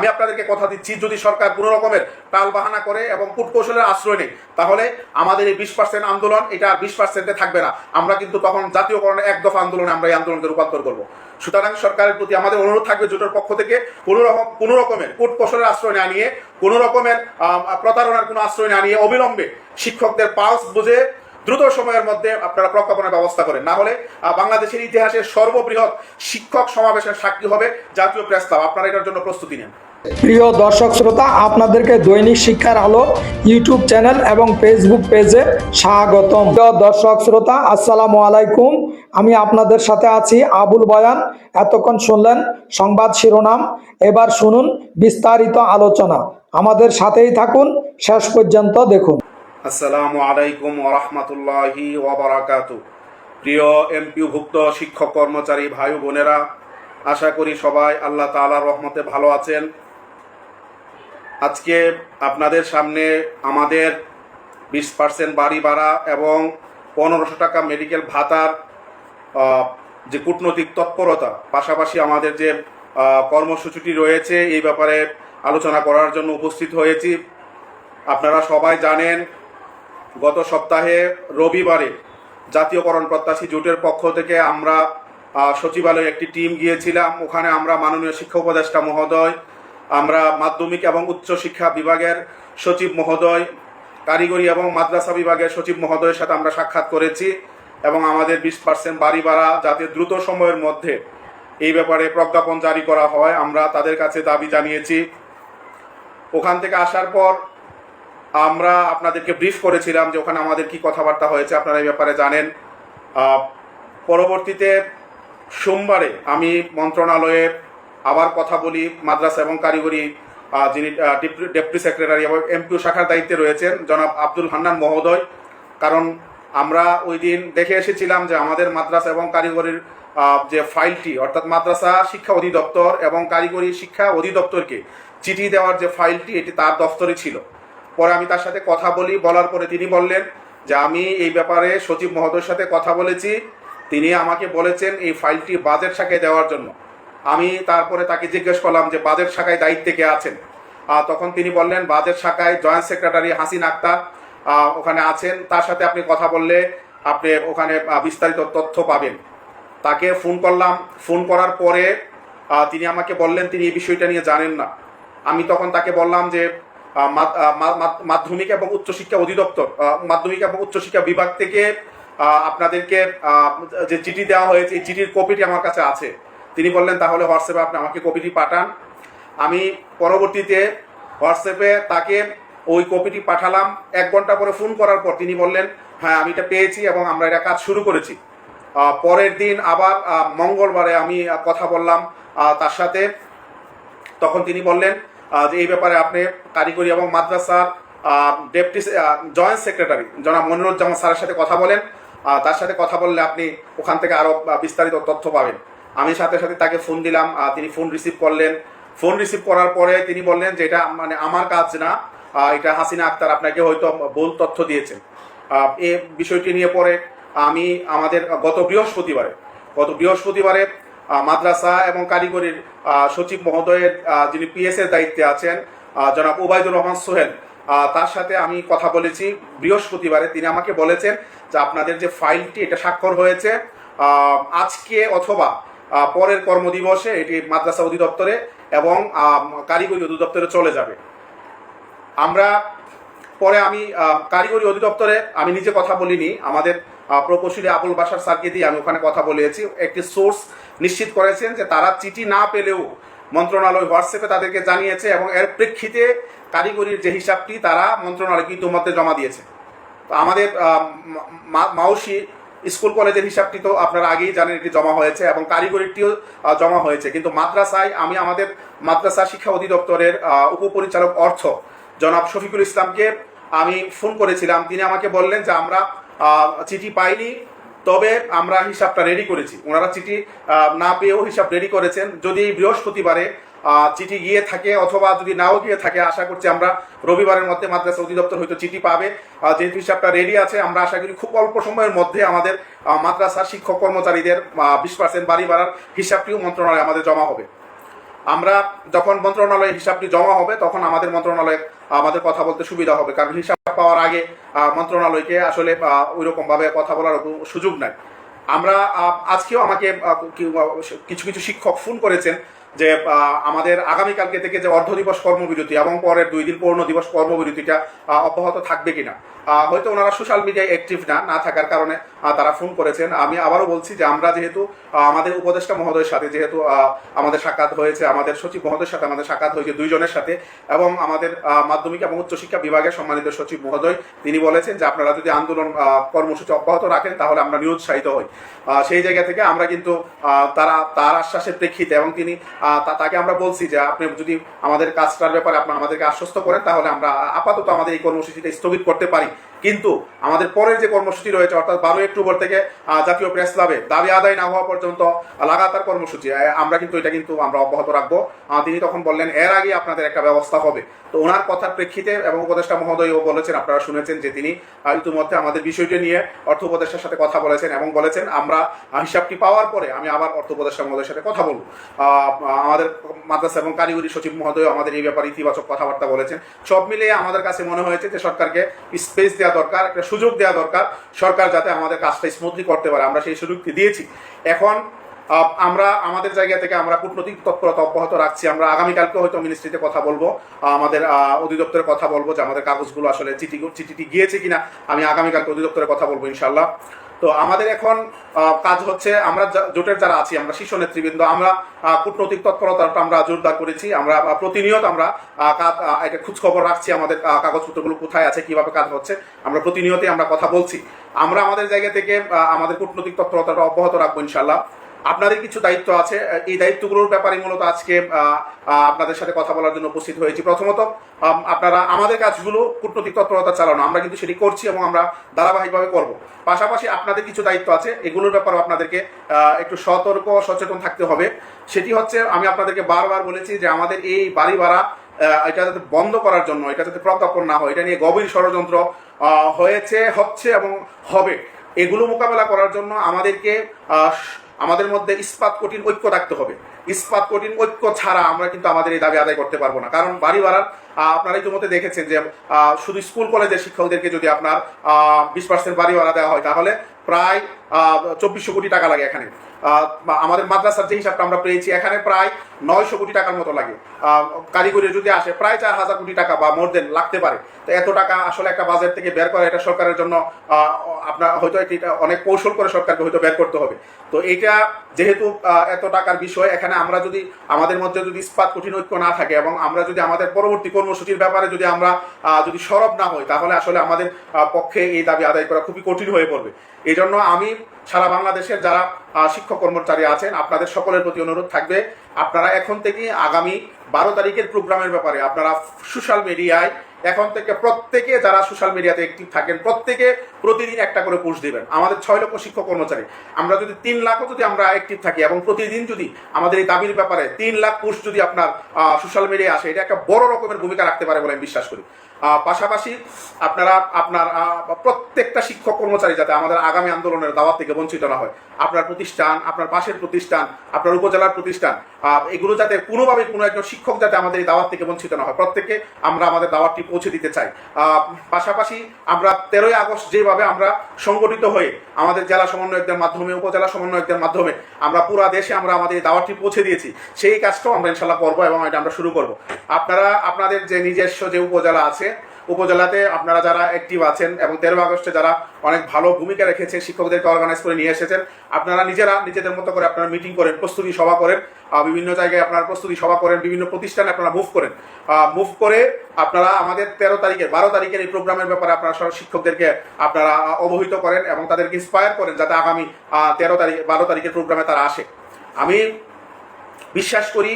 আমি আপনাদেরকে কথা দিচ্ছি, যদি সরকার কোনো রকমের টাল বাহানা করে এবং কূটকৌশলের আশ্রয় নেই তাহলে আমাদের এই বিশ পার্সেন্ট আন্দোলন এটা বিশ পার্সেন্টে থাকবে না। আমরা কিন্তু তখন জাতীয়করণের এক দফা আন্দোলনে আমরা এই আন্দোলনকে রূপান্তর করব। সুতরাং সরকারের প্রতি আমাদের অনুরোধ থাকবে জোটের পক্ষ থেকে কোনো রকম, কোনো রকমের কূটকৌশলের আশ্রয় না নিয়ে, কোনো রকমের প্রতারণার কোনো আশ্রয় না নিয়ে অবিলম্বে শিক্ষকদের পালস বুঝে দ্রুত সময়ের মধ্যে আপনারা প্রজ্ঞাপনের ব্যবস্থা করেন। না হলে বাংলাদেশের ইতিহাসের সর্ববৃহৎ শিক্ষক সমাবেশের সাক্ষী হবে জাতীয় প্রেস ক্লাব। আপনারা এটার জন্য প্রস্তুতি নেন। প্রিয় দর্শক শ্রোতা, আপনাদেরকে দৈনিক শিক্ষার আলো ইউটিউব চ্যানেল এবং ফেসবুক পেজে স্বাগতম। প্রিয় দর্শক শ্রোতা, আসসালামু আলাইকুম। আমি আপনাদের সাথে আছি আবুল বয়ান। এতক্ষণ শুনলেন সংবাদ শিরোনাম। এবার শুনুন বিস্তারিত আলোচনা। আমাদের সাথেই থাকুন, শেষ পর্যন্ত দেখুন। আসসালামু আলাইকুম ওরহমতুল্লাহি ওবরাকাতু প্রিয় এমপিউভুক্ত শিক্ষক কর্মচারী ভাই বোনেরা, আশা করি সবাই আল্লাহ তাআলার রহমতে ভালো আছেন। আজকে আপনাদের সামনে আমাদের বিশ পার্সেন্ট বাড়ি ভাড়া এবং পনেরোশো টাকা মেডিকেল ভাতার যে কূটনৈতিক তৎপরতা, পাশাপাশি আমাদের যে কর্মসূচিটি রয়েছে, এই ব্যাপারে আলোচনা করার জন্য উপস্থিত হয়েছি। আপনারা সবাই জানেন, গত সপ্তাহে রবিবারে জাতীয়করণ প্রত্যাশী জোটের পক্ষ থেকে আমরা সচিবালয়ে একটি টিম গিয়েছিলাম। ওখানে আমরা মাননীয় শিক্ষা উপদেষ্টা মহোদয় আমরা মাধ্যমিক এবং উচ্চ শিক্ষা বিভাগের সচিব মহোদয়, কারিগরি এবং মাদ্রাসা বিভাগের সচিব মহোদয়ের সাথে আমরা সাক্ষাৎ করেছি এবং আমাদের বিশ পার্সেন্ট বাড়ি ভাড়া যাতে দ্রুত সময়ের মধ্যে এই ব্যাপারে প্রজ্ঞাপন জারি করা হয়, আমরা তাদের কাছে দাবি জানিয়েছি। ওখান থেকে আসার পর আমরা আপনাদেরকে ব্রিফ করেছিলাম যে ওখানে আমাদের কি কথাবার্তা হয়েছে, আপনারা এই ব্যাপারে জানেন। পরবর্তীতে সোমবারে আমি মন্ত্রণালয়ে আবার কথা বলি, মাদ্রাসা এবং কারিগরি যিনি ডেপুটি সেক্রেটারি এবং এমপিও শাখার দায়িত্বে রয়েছেন, জনাব আব্দুল হান্নান মহোদয়। কারণ আমরা ওই দিন দেখে এসেছিলাম যে আমাদের মাদ্রাসা এবং কারিগরির যে ফাইলটি, অর্থাৎ মাদ্রাসা শিক্ষা অধিদপ্তর এবং কারিগরি শিক্ষা অধিদপ্তরকে চিঠি দেওয়ার যে ফাইলটি, এটি তার দপ্তরে ছিল। পরে আমি তার সাথে কথা বলি, বলার পরে তিনি বললেন যে, আমি এই ব্যাপারে সচিব মহোদয়ের সাথে কথা বলেছি। তিনি আমাকে বলেছেন এই ফাইলটি বাজেট শাখায় দেওয়ার জন্য। আমি তারপরে তাকে জিজ্ঞেস করলাম যে, বাজেট শাখায় দায়িত্বে কে আছেন? তখন তিনি বললেন, বাজেট শাখায় জয়েন্ট সেক্রেটারি হাসিন আক্তার ওখানে আছেন। তার সাথে আপনি কথা বললে আপনি ওখানে বিস্তারিত তথ্য পাবেন। তাকে ফোন করলাম। ফোন করার পরে তিনি আমাকে বললেন, তিনি এই বিষয়টা নিয়ে জানেন না। আমি তখন তাকে বললাম যে মাধ্যমিক এবং উচ্চশিক্ষা অধিদপ্তর মাধ্যমিক এবং উচ্চশিক্ষা বিভাগ থেকে আপনাদেরকে যে চিঠি দেওয়া হয়েছে, এই চিঠির কপিটি আমার কাছে আছে। তিনি বললেন, তাহলে হোয়াটসঅ্যাপে আপনি আমাকে কপিটি পাঠান। আমি পরবর্তীতে হোয়াটসঅ্যাপে তাকে ওই কপিটি পাঠালাম। এক ঘণ্টা পরে ফোন করার পর তিনি বললেন হ্যাঁ আমি এটা পেয়েছি এবং আমরা এটা কাজ শুরু করেছি। পরের দিন আবার মঙ্গলবারে আমি কথা বললাম তার সাথে। তখন তিনি বললেন যে এই ব্যাপারে আপনি কারিগরি এবং মাদ্রাসার ডেপুটি জয়েন্ট সেক্রেটারি, জনাব মনিরুজ্জামান স্যারের সাথে কথা বলেন। তার সাথে কথা বললে আপনি ওখান থেকে আরও বিস্তারিত তথ্য পাবেন। আমি সাথে সাথে তাকে ফোন দিলাম তিনি ফোন রিসিভ করলেন। ফোন রিসিভ করার পরে তিনি বললেন যে এটা মানে আমার কাজ না এটা হাসিনা আক্তার আপনাকে হয়তো ভুল তথ্য দিয়েছেন। এ বিষয়টি নিয়ে পরে আমি আমাদের গত বৃহস্পতিবারে গত বৃহস্পতিবারে মাদ্রাসা এবং কারিগরির সচিব মহোদয়ের যিনি পিএস এর দায়িত্বে আছেন জনাব ওবায়দুর রহমান সোহেল তার সাথে আমি কথা বলেছি। বৃহস্পতিবারে তিনি আমাকে বলেছেন যে আপনাদের যে ফাইলটি এটা স্বাক্ষর হয়েছে আজকে অথবা পরের কর্মদিবসে এটি মাদ্রাসা অধিদপ্তরে এবং কারিগরি অধিদপ্তরে চলে যাবে। আমরা পরে আমি কারিগরি অধিদপ্তরে আমি নিজে কথা বলিনি। আমাদের প্রকৌশলী আবুল বাসার স্যারকে দিয়ে আমি ওখানে কথা বলেছি। একটি সোর্স নিশ্চিত করেছেন যে তারা চিঠি না পেলেও মন্ত্রণালয় হোয়াটসঅ্যাপে তাদেরকে জানিয়েছে এবং এর প্রেক্ষিতে কারিগরির যে হিসাবটি তারা মন্ত্রণালয়কে ইতিমধ্যে জমা দিয়েছে। তো আমাদের মাউসি স্কুল কলেজের হিসাবটি তো আপনারা আগেই জানেন এটি জমা হয়েছে এবং কারিগরিটিও জমা হয়েছে। কিন্তু মাদ্রাসায় আমি আমাদের মাদ্রাসা শিক্ষা অধিদপ্তরের উপপরিচালক অর্থ জনাব শফিকুল ইসলামকে আমি ফোন করেছিলাম। তিনি আমাকে বললেন যে আমরা চিঠি পাইনি, তবে আমরা হিসাবটা রেডি করেছি। ওনারা চিঠি না পেয়েও হিসাব রেডি করেছেন। যদি এই বৃহস্পতিবারে চিঠি গিয়ে থাকে অথবা যদি নাও গিয়ে থাকে আশা করছি আমরা রবিবারের মধ্যে মাদ্রাসা অধিদপ্তর হয়তো চিঠি পাবে। যেহেতু হিসাবটা রেডি আছে আমরা আশা করি খুব অল্প সময়ের মধ্যে আমাদের আহ, মাদ্রাসার শিক্ষক কর্মচারীদের বিশ পার্সেন্ট বাড়ি বাড়ার হিসাবটিও মন্ত্রণালয়ে আমাদের জমা হবে। আমরা যখন মন্ত্রণালয়ে হিসাবটি জমা হবে তখন আমাদের মন্ত্রণালয়ে আমাদের কথা বলতে সুবিধা হবে কারণ হিসাব পাওয়ার আগে মন্ত্রণালয়কে আসলে ওই রকম ভাবে কথা বলার সুযোগ নাই। আমরা আজকেও আমাকে কিছু কিছু শিক্ষক ফোন করেছেন যে আমাদের আগামীকালকে থেকে যে অর্ধ দিবস কর্মবিরতি এবং পরের দুই দিন পূর্ণ দিবস কর্মবিরতিটা অব্যাহত থাকবে কিনা। হয়তো ওনারা সোশ্যাল মিডিয়ায় অ্যাক্টিভ না না থাকার কারণে তারা ফোন করেছেন। আমি আবারও বলছি যে, আমরা যেহেতু আমাদের উপদেষ্টা মহোদয়ের সাথে যেহেতু আমাদের সাক্ষাৎ হয়েছে, আমাদের সচিব মহোদয়ের সাথে আমাদের সাক্ষাৎ হয়েছে দুইজনের সাথে, এবং আমাদের মাধ্যমিক এবং উচ্চশিক্ষা বিভাগের সম্মানিত সচিব মহোদয়, তিনি বলেছেন যে, আপনারা যদি আন্দোলন কর্মসূচি অব্যাহত রাখেন, তাহলে আমরা নিরুৎসাহিত হই। সেই জায়গা থেকে আমরা কিন্তু তারা, তার আশ্বাসের প্রেক্ষিতে এবং তিনি তাকে আমরা বলছি যে আপনি যদি আমাদের কাজটার ব্যাপারে আপনার আমাদেরকে আশ্বস্ত করেন, তাহলে আমরা আপাতত আমাদের এই কর্মসূচিটা স্থগিত করতে পারি। কিন্তু আমাদের পরের যে কর্মসূচি রয়েছে, অর্থাৎ বারোই অক্টোবর থেকে জাতীয় প্রেস ক্লাবে দাবি আদায় না হওয়া পর্যন্ত লাগাতার কর্মসূচি। আমরা কিন্তু এটা কিন্তু আমরা অব্যাহত রাখব। তিনি তখন বললেন, এর আগে আপনাদের একটা ব্যবস্থা হবে। তো ওনার কথার প্রেক্ষিতে এবং উপদেষ্টা মহোদয়ও বলেছেন, আপনারা শুনেছেন যে তিনি ইতিমধ্যে আমাদের বিষয়টি নিয়ে অর্থ উপদেষ্টার সাথে কথা বলেছেন এবং বলেছেন, আমরা হিসাবটি পাওয়ার পরে আমি আবার অর্থ উপদেষ্টা মহোদয়ের সাথে কথা বলব। আমাদের মাদ্রাসা এবং কারিগরি সচিব মহোদয় আমাদের এই ব্যাপারে ইতিবাচক কথাবার্তা বলেছেন। সব মিলিয়ে আমাদের কাছে মনে হয়েছে যে সরকারকে স্পেস দেওয়া দরকার একটা সুযোগ দেওয়া দরকার সরকার যাতে আমাদের কাজটা স্মুথলি করতে পারে। আমরা সেই সুযোগটি দিয়েছি। এখন আমরা আমাদের জায়গা থেকে আমরা কূটনৈতিক তৎপরতা অব্যাহত রাখছি। আমরা আগামীকালকে হয়তো মিনিস্ট্রিতে কথা বলব আমাদের আহ, অধিদপ্তরের কথা বলব যে আমাদের কাগজগুলো আসলে চিঠি চিঠিটি গিয়েছে কিনা আমি আগামীকালকে অধিদপ্তরের কথা বলব ইনশাল্লাহ তো আমাদের এখন কাজ হচ্ছে আমরা জোটের যারা আছি, আমরা শীর্ষ নেতৃবৃন্দ, আমরা কূটনৈতিক তৎপরতাটা আমরা জোরদার করেছি, আমরা প্রতিনিয়ত আমরা একটা খোঁজখবর রাখছি আমাদের কাগজপত্র কাগজপত্রগুলো কোথায় আছে, কীভাবে কাজ হচ্ছে, আমরা প্রতিনিয়তই আমরা কথা বলছি। আমরা আমাদের জায়গা থেকে আমাদের কূটনৈতিক তৎপরতাটা অব্যাহত রাখব ইনশাল্লাহ আপনাদের কিছু দায়িত্ব আছে। এই দায়িত্বগুলোর ব্যাপারে মূলত আজকে আপনাদের সাথে কথা বলার জন্য উপস্থিত হয়েছি। প্রথমত আপনারা আমাদের কাজগুলো কূটনৈতিক তৎপরতা চালানো। আমরা কিন্তু সেটি করছি এবং আমরা ধারাবাহিকভাবে করব। পাশাপাশি আপনাদের কিছু দায়িত্ব আছে। এগুলোর ব্যাপারে আপনাদেরকে একটু সতর্ক, সচেতন থাকতে হবে। সেটি হচ্ছে, আমি আপনাদেরকে বারবার বলেছি যে আমাদের এই বাড়ি ভাড়া এটা যাতে বন্ধ করার জন্য, এটা যাতে প্রজ্ঞাপন না হয়, এটা নিয়ে গভীর ষড়যন্ত্র হয়েছে, হচ্ছে এবং হবে। এগুলো মোকাবেলা করার জন্য আমাদেরকে আমাদের মধ্যে ইস্পাত কঠিন ঐক্য থাকতে হবে। ইস্পাত কঠিন ঐক্য ছাড়া আমরা কিন্তু আমাদের এই দাবি আদায় করতে পারব না। কারণ বাড়ি আহ, আপনারা ইতিমধ্যে দেখেছেন যে শুধু স্কুল কলেজের শিক্ষকদেরকে যদি আপনার বিশ পার্সেন্ট বাড়ি ভাড়া দেওয়া হয়, তাহলে প্রায় চব্বিশশো কোটি টাকা লাগে এখানে। আমাদের মাদ্রাসার যে হিসাবটা আমরা পেয়েছি, এখানে প্রায় নয়শো কোটি টাকার মতো লাগে। কারিগরি যদি আসে, প্রায় চার হাজার কোটি টাকা বা মোর দেন লাগতে পারে। তো এত টাকা আসলে একটা বাজেট থেকে বের করা, এটা সরকারের জন্য আপনার হয়তো এটা অনেক কৌশল করে সরকারকে হয়তো বের করতে হবে। তো এটা যেহেতু এত টাকার বিষয়, এখানে আমরা যদি, আমাদের মধ্যে যদি ইস্পাত কঠিন ঐক্য না থাকে এবং আমরা যদি আমাদের পরবর্তী কর্মসূচির ব্যাপারে যদি আমরা যদি সরব না হই, তাহলে আসলে আমাদের পক্ষে এই দাবি আদায় করা খুবই কঠিন হয়ে পড়বে। এই জন্য আমি সারা বাংলাদেশের যারা শিক্ষক কর্মচারী আছেন, আপনাদের সকলের প্রতি অনুরোধ থাকবে, আপনারা এখন থেকে আগামী বারো তারিখের প্রোগ্রামের ব্যাপারে, আপনারা সোশ্যাল মিডিয়ায় এখন থেকে প্রত্যেকে যারা সোশ্যাল মিডিয়াতে অ্যাক্টিভ থাকেন, প্রত্যেকে প্রতিদিন একটা করে পোস্ট দিবেন। আমাদের ছয় লক্ষ শিক্ষক কর্মচারী। আমরা যদি তিন লাখও যদি আমরা অ্যাক্টিভ থাকি এবং প্রতিদিন যদি আমাদের এই দাবির ব্যাপারে তিন লাখ পোস্ট যদি আপনার সোশ্যাল মিডিয়ায় আসে, এটা একটা বড় রকমের ভূমিকা রাখতে পারে বলে আমি বিশ্বাস করি। পাশাপাশি আপনারা আপনার প্রত্যেকটা শিক্ষক কর্মচারী যাতে আমাদের আগামী আন্দোলনের দাওয়াত থেকে বঞ্চিত না হয়, আপনার প্রতিষ্ঠান, আপনার পাশের প্রতিষ্ঠান, আপনার উপজেলার প্রতিষ্ঠান এগুলো যাতে কোনোভাবে কোনো একজন শিক্ষক যাতে আমাদের এই দাওয়াত থেকে বঞ্চিত না হয় প্রত্যেকে আমরা আমাদের দাওয়াতটি পৌঁছে দিতে চাই। পাশাপাশি আমরা তেরোই আগস্ট যেভাবে আমরা সংগঠিত হয়ে আমাদের জেলা সমন্বয়কদের মাধ্যমে, উপজেলা সমন্বয়কদের মাধ্যমে আমরা পুরো দেশে আমরা আমাদের এই দাওয়াতটি পৌঁছে দিয়েছি, সেই কাজটাও আমরা ইনশাল্লাহ করব এবং এটা আমরা শুরু করব। আপনারা, আপনাদের যে নিজস্ব যে উপজেলা আছে উপজেলাতে আপনারা যারা অ্যাক্টিভ আছেন এবং তেরো আগস্টে যারা অনেক ভালো ভূমিকা রেখেছে শিক্ষকদেরকে অর্গানাইজ করে নিয়ে এসেছেন, আপনারা নিজেরা নিজেদের মতো করে আপনারা মিটিং করেন, প্রস্তুতি সভা করেন বিভিন্ন জায়গায় আপনারা প্রস্তুতি সভা করেন, বিভিন্ন প্রতিষ্ঠানে আপনারা মুভ করেন। মুভ করে আপনারা আমাদের তেরো তারিখের, বারো তারিখের এই প্রোগ্রামের ব্যাপারে আপনারা সব শিক্ষকদেরকে আপনারা অবহিত করেন এবং তাদেরকে ইন্সপায়ার করেন যাতে আগামী তেরো তারিখ, বারো তারিখের প্রোগ্রামে তারা আসে। আমি বিশ্বাস করি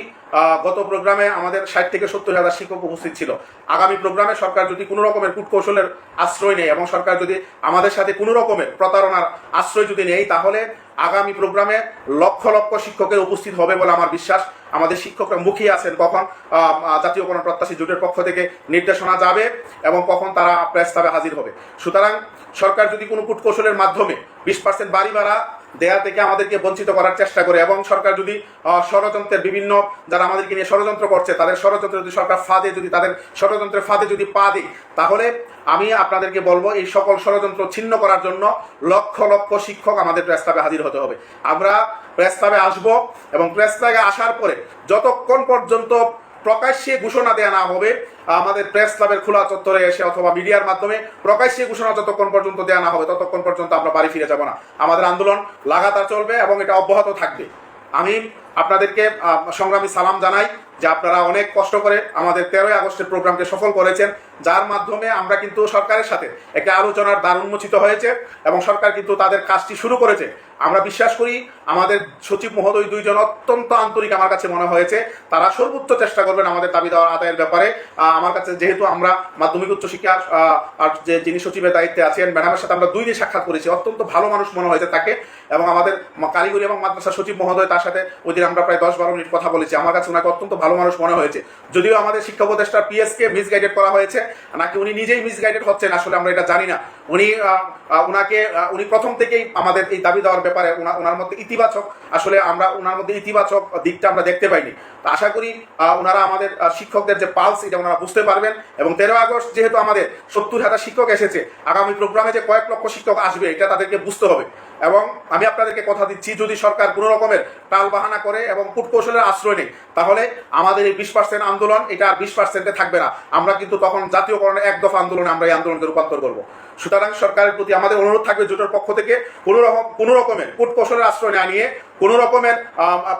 গত প্রোগ্রামে আমাদের ষাট থেকে সত্তর হাজার শিক্ষক উপস্থিত ছিল। আগামী প্রোগ্রামে সরকার যদি কোনো রকমের কূটকৌশলের আশ্রয় নেয় এবং সরকার যদি আমাদের সাথে কোনো রকমের প্রতারণার আশ্রয় যদি নেই তাহলে আগামী প্রোগ্রামে লক্ষ লক্ষ শিক্ষকের উপস্থিত হবে বলে আমার বিশ্বাস। আমাদের শিক্ষকরা মুখিয়ে আছেন কখন জাতীয় কোনো প্রত্যাশী জোটের পক্ষ থেকে নির্দেশনা যাবে এবং কখন তারা প্রেস ক্লাবে হাজির হবে। সুতরাং সরকার যদি কোনো কূটকৌশলের মাধ্যমে বিশ পার্সেন্ট বাড়ি ভাড়া দেয়া থেকে আমাদেরকে বঞ্চিত করার চেষ্টা করে এবং সরকার যদি ষড়যন্ত্রের বিভিন্ন যারা আমাদেরকে নিয়ে ষড়যন্ত্র করছে, তাদের ষড়যন্ত্র যদি সরকার ফাঁদে যদি, তাদের ষড়যন্ত্রের ফাঁদে যদি পা দিই তাহলে আমি আপনাদেরকে বলব এই সকল ষড়যন্ত্র ছিন্ন করার জন্য লক্ষ লক্ষ শিক্ষক আমাদের প্রেস ক্লাবে হাজির হতে হবে। আমরা প্রেস ক্লাবে আসব এবং প্রেস ক্লাবে আসার পরে যতক্ষণ পর্যন্ত প্রকাশ্যে ঘোষণা দেওয়া না হবে, আমাদের প্রেস ক্লাবের খোলা চত্বরে এসে অথবা মিডিয়ার মাধ্যমে প্রকাশ্যে ঘোষণা যতক্ষণ পর্যন্ত দেওয়া না হবে, ততক্ষণ পর্যন্ত আমরা বাড়ি ফিরে যাব না। আমাদের আন্দোলন লাগাতার চলবে এবং এটা অব্যাহত থাকবে। আমি আপনাদেরকে সংগ্রামী সালাম জানাই যে আপনারা অনেক কষ্ট করে আমাদের তেরোই আগস্টের প্রোগ্রামকে সফল করেছেন, যার মাধ্যমে আমরা কিন্তু সরকারের সাথে একটা আলোচনার দ্বার উন্মোচিত হয়েছে এবং সরকার কিন্তু তাদের কাজটি শুরু করেছে। আমরা বিশ্বাস করি আমাদের সচিব মহোদয় দুইজন অত্যন্ত আন্তরিক আমার কাছে মনে হয়েছে। তারা সর্বোচ্চ চেষ্টা করবেন আমাদের দাবি দেওয়ার আদায়ের ব্যাপারে। আমার কাছে যেহেতু আমরা মাধ্যমিক উচ্চ শিক্ষা আর যে যিনি সচিবের দায়িত্বে আছেন, ম্যাডামের সাথে আমরা দুই দিন সাক্ষাৎ করেছি। অত্যন্ত ভালো মানুষ মনে হয়েছে তাকে এবং আমাদের কারিগরি এবং মাদ্রাসা সচিব মহোদয় তার সাথে ওই আমরা প্রায় দশ বারো মিনিট কথা বলেছি। আমার কাছে ওনাকে অত্যন্ত ভালো মানুষ মনে হয়েছে। যদিও আমাদের শিক্ষা উপদেষ্টা পিএসকে মিসগাইডেড করা হয়েছে নাকি উনি নিজেই মিসগাইডেড হচ্ছেন আসলে আমরা এটা জানি না। উনি আহ, উনি প্রথম থেকেই আমাদের এই দাবি দেওয়ার ব্যাপারে ওনার মধ্যে ইতিবাচক আসলে আমরা ওনার মধ্যে ইতিবাচক দিকটা আমরা দেখতে পাইনি। তো আশা করি ওনারা আমাদের শিক্ষকদের যে পালস, এটা ওনারা বুঝতে পারবেন। এবং তেরো আগস্ট যেহেতু আমাদের সত্তর হাজার শিক্ষক এসেছে, আগামী প্রোগ্রামে যে কয়েক লক্ষ শিক্ষক আসবে, এটা তাদেরকে বুঝতে হবে। এবং আমি আপনাদেরকে কথা দিচ্ছি, যদি সরকার কোনো রকমের টাল বাহানা করে এবং কূটকৌশলের আশ্রয় নেই তাহলে আমাদের এই বিশ পার্সেন্ট আন্দোলন, এটা আর বিশ পার্সেন্টে থাকবে না। আমরা কিন্তু তখন জাতীয়করণের এক দফা আন্দোলনে আমরা এই আন্দোলনকে রূপান্তর করব। সুতরাং সরকারের প্রতি আমাদের অনুরোধ থাকবে জোটের পক্ষ থেকে কোনো রকম কোনো রকমের কূটকৌশলের আশ্রয় না নিয়ে, কোনো রকমের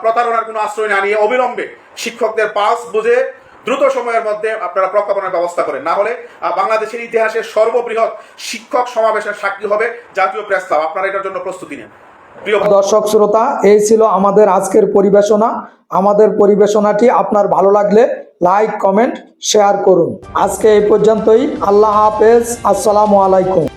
প্রতারণার কোনো আশ্রয় না নিয়ে অবিলম্বে শিক্ষকদের পাস বুঝে দ্রুত সময়ের মধ্যে আপনারা প্রজ্ঞাপনের ব্যবস্থা করেন। না হলে বাংলাদেশের ইতিহাসে সর্ববৃহৎ শিক্ষক সমাবেশের সাক্ষী হবে জাতীয় প্রেস ক্লাব। আপনারা এটার জন্য প্রস্তুতি নেন। প্রিয় দর্শক, শ্রোতা, এই ছিল আমাদের আজকের পরিবেশনা। আমাদের পরিবেশনাটি আপনার ভালো লাগলে লাইক কমেন্ট শেয়ার করুন। আজকে এই পর্যন্তই। আল্লাহ হাফেজ। আসসালামু আলাইকুম।